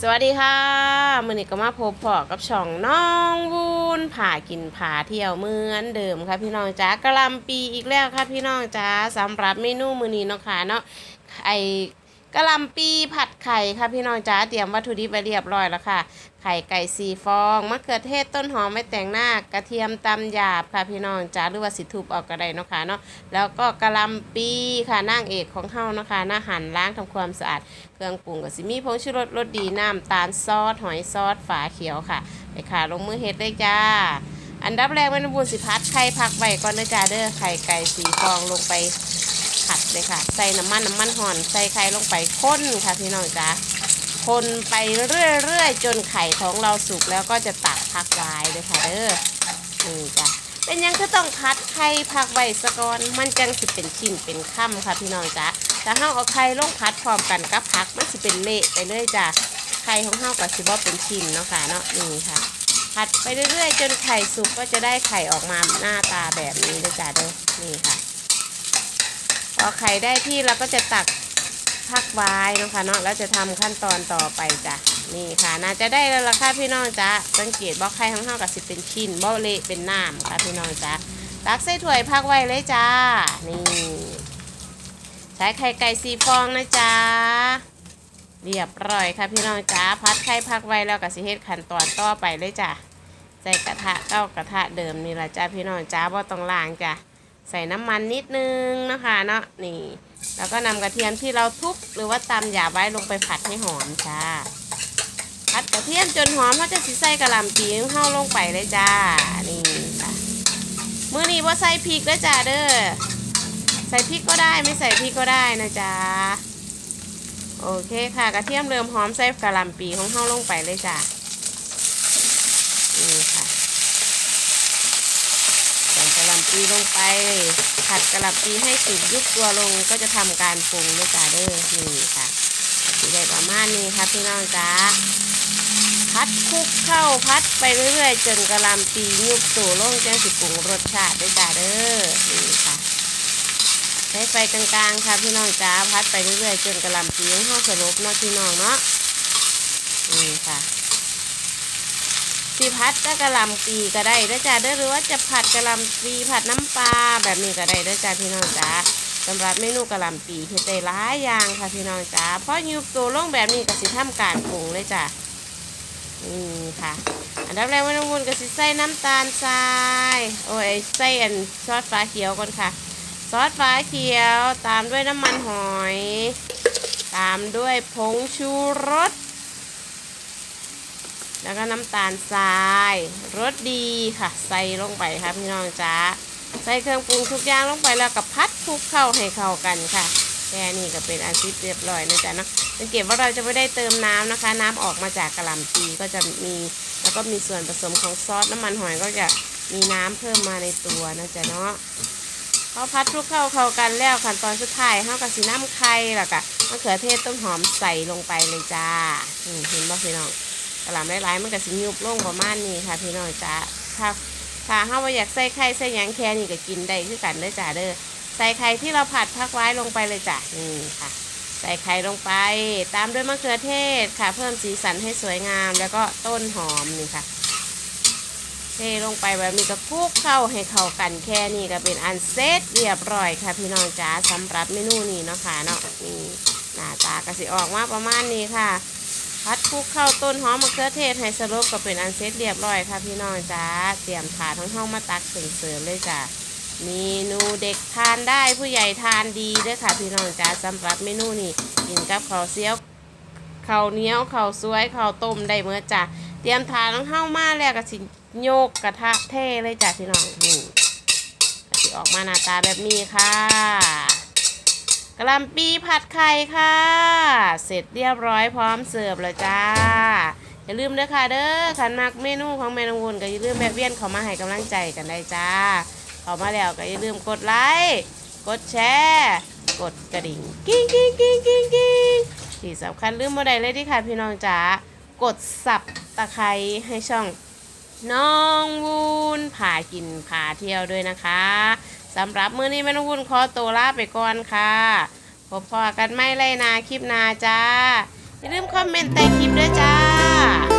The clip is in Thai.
สวัสดีค่ะมือนี้ก็มาพบพอกับช่องน้องวูนผ่ากินผ่าเที่ยวเหมือนเดิมค่ะพี่น้องจ๋ากระลำปีอีกแล้วค่ะพี่น้องจ๋าสำหรับเมนูมือนี้เนาะค่ะเนาะไอ กะหลำปีผัดไข่ค่ะพี่น้องจ๋าเตรียมวัตถุดิบไปเรียบร้อยแล้วค่ะ ไข่ไก่สี่ฟองมะเขือเทศต้นหอมไม่แต่งหน้ากระเทียมตำหยาบค่ะพี่น้องจ๋าหรือว่าสิทุบออกก็ได้เนาะค่ะเนาะแล้วก็กะหลำปีค่ะนางเอกของเฮาเนาะค่ะหน้าหั่นล้างทำความสะอาดเครื่องปรุงก็สิมีผงชูรสรสดีน้ำตาลซอสหอยซอสฝาเขียวค่ะไปค่ะลงมือเฮ็ดเลยจ้าอันดับแรกเป็นบุญสิพัดไข่ผักไว้ก่อนเด้อจ้าเด้อไข่ไก่สีฟองลงไป ผัดเลยค่ะ ใส่น้ำมันน้ำมันห่อน ใส่ไข่ลงไปข้นค่ะพี่น้องจ้าคนไปเรื่อยๆ จนไข่ของเราสุกแล้วก็จะตักพักไว้เลยค่ะเด้อนี่จ้ะเป็นยังคือต้องพัดไข่ผักไว้สะก่อน มันจังสิเป็นชิ้นเป็นค่ำค่ะพี่น้องจ้าถ้าเฮาเอาไข่ลงพัดพร้อมกันกับผักมันสิเป็นเละไปเลยจ้ะไข่ของเฮาก็สิบ่เป็นชิ้นเนาะค่ะเนาะนี่ค่ะ ผัดไปเรื่อยๆ จนไข่สุกก็จะได้ไข่ออกมาหน้าตาแบบนี้เลยจ้ะเด้อนี่ค่ะ อไข่ได้ที่เราก็จะตักพักไว้นะคะเนาะแล้วจะทำขั้นตอนต่อไปจ้ะนี่ค่ะน่าจะได้แล้วล่ะค่ะพี่น้องจ้ะสังเกตบ่ไข่ของเฮาก็สิเป็นชิ้นบ่เละเป็นน้ำค่ะพี่น้องจ้ะตักใส่ถ้วยพักไว้เลยจ้านี่ใช้ไข่ไก่สีฟองนะจ๊ะเรียบร้อยค่ะพี่น้องจ้าพัดไข่พักไว้แล้วก็สิเฮ็ดขั้นตอนต่อไปเลยจ้ะใส่กระทะเก้ากระทะเดิมนี่แหละจ้าพี่น้องจ้าบ่ต้องล้างจ้ะ ใส่น้ำมันนิดนึงนะคะเนาะนี่ แล้วก็นำกระเทียมที่เราทุบหรือว่าตำหยาบไว้ลงไปผัดให้หอมจ้าผัดกระเทียมจนหอมเขาจะสิใส่กระหล่ำปีของเข้าลงไปเลยจ้านี่ค่ะมื้อนี้ว่าใส่พริกแล้วจ้าเด้อใส่พริกก็ได้ไม่ใส่พริกก็ได้นะจ๊ะโอเคค่ะกระเทียมเริ่มหอมใส่กระหล่ำปีของเฮาลงไปเลยจ้ะนี่ค่ะใส่กระหล่ำปีลงไป ผัดกระหล่ำปีให้สุกยุบตัวลงก็จะทำการปรุงด้วยจ้าเด้อนี่ค่ะสีได้ประมาณนี้ค่ะพี่น้องจ้าพัดคลุกเข้าพัดไปเรื่อยๆ จนกระหล่ำปียุบตัวลงจังสิปรุงรสชาติด้วยจ้าเด้อนี่ค่ะ ใช้ไฟกลางๆค่ะพี่น้องจ้าพัดไปเรื่อยๆ จนกระหล่ำปีของเฮาสลบเนาะพี่น้องเนาะนี่ค่ะ สีพัดก็กระหลำปีก็ได้ด้อจ้าเด้หรือว่าจะผัดกระหลำปีผัดน้ำปลาแบบนี้ก็ได้ด้อจ้าพี่น้องจ้าสำหรับเมนูกระหลำปีเฮ็ดได้หลายอย่างค่ะพี่น้องจ้าเพราะยุบตัวลงแบบนี้ก็สิทำการปรุงเลยจ้านี่ค่ะ อันดับแรกไม่ต้องวนก็สิใส่น้ำตาลทรายโอ้ยใส่อันซอสฟ้าเขียวก่อนค่ะ ซอสฟ้าเขียวตามด้วยน้ำมันหอย ตามด้วยผงชูรส แล้วก็น้ำตาลทรายรสดีค่ะ ใส่ลงไปค่ะพี่น้องจ้าใส่เครื่องปรุงทุกอย่างลงไปแล้วก็พัดคลุกเข้าให้เข้ากันค่ะแค่นี้ก็เป็นอาชีพเรียบร้อยนะจ๊ะเนาะสังเกตว่าเราจะไม่ได้เติมน้ำนะคะ น้ำออกมาจากกระหล่ำปีก็จะมี แล้วก็มีส่วนผสมของซอสน้ำมันหอยก็จะมีน้ำเพิ่มมาในตัวนะจ๊ะเนาะพอพัดคลุกเข้าเข้ากันแล้วขั้นตอนสุดท้ายเฮากับสีน้ำไข่แล้วก็มะเขือเทศต้นหอมใส่ลงไปเลยจ้าเห็นบ่พี่น้อง กระหล่ำหลายๆมันก็สิยุบลงประมาณนี้ค่ะพี่น้องจ้าถ้าถ้าเฮาบ่อยากใส่ไข่ใส่หยังแค่นี้ก็กินได้คือกันเด้อจ้าเด้อใส่ไข่ที่เราผัดพักไว้ลงไปเลยจ้ะนี่ค่ะ ใส่ไข่ลงไป ตามด้วยมะเขือเทศค่ะ เพิ่มสีสันให้สวยงาม แล้วก็ต้นหอมนี่ค่ะเทลงไปแบบนี้ก็คลุกเข้าให้เข้ากันแค่นี้ก็เป็นอันเซตเรียบร้อยค่ะพี่น้องจ๋าสำหรับเมนูนี้เนาะค่ะเนาะนี่หน้าตาก็สิออกมาประมาณนี้ค่ะ พัดคลุกเข้าต้นหอมมะเขือเทศให้สลบก็เป็นอันเซตเรียบร้อยค่ะพี่น้องจ๋าเตรียมถาดทั้งห้องมาตักเสริมเลยจ้ะเมนูเด็กทานได้ผู้ใหญ่ทานดีเด้วยค่ะพี่น้องจ๋าสำหรับเมนูนี้กินกับข้าวเสี้ยวข้าวเหนียวข้าวสวยข้าวต้มได้เมื่อจ้ะเตรียมทานต้งเข้ามาแล้วก็สิโยกกระทะเท่เลยจ้ะพี่น้องนี่สิออกมาหน้าตาแบบนี้ค่ะ กะล่ำปีผัดไข่ค่ะ เสร็จเรียบร้อยพร้อมเสิร์ฟแล้วจ้า อย่าลืมเด้อค่ะเด้อขันมักเมนูของแม่นงวนก็อย่าลืมแวะเวียนเขามาให้กำลังใจกันได้จ้าเขามาแล้วก็อย่าลืมกดไลค์กดแชร์กดกระดิ่งกิ้งกิ้งกิ้งกิ้งกิ้งที่สำคัญลืมบ่ได้เลยที่ค่ะพี่น้องจ๋ากดสับตะไคร้ให้ช่องน้องวุ้นพากินพาเที่ยวด้วยนะคะสำหรับมื้อนี้แม่นวุ่นขอตัวลาไปก่อนค่ะพบพอกันไม่ไรนาคลิปนาจ้า อย่าลืมคอมเมนต์ใต้คลิปด้วยจ้า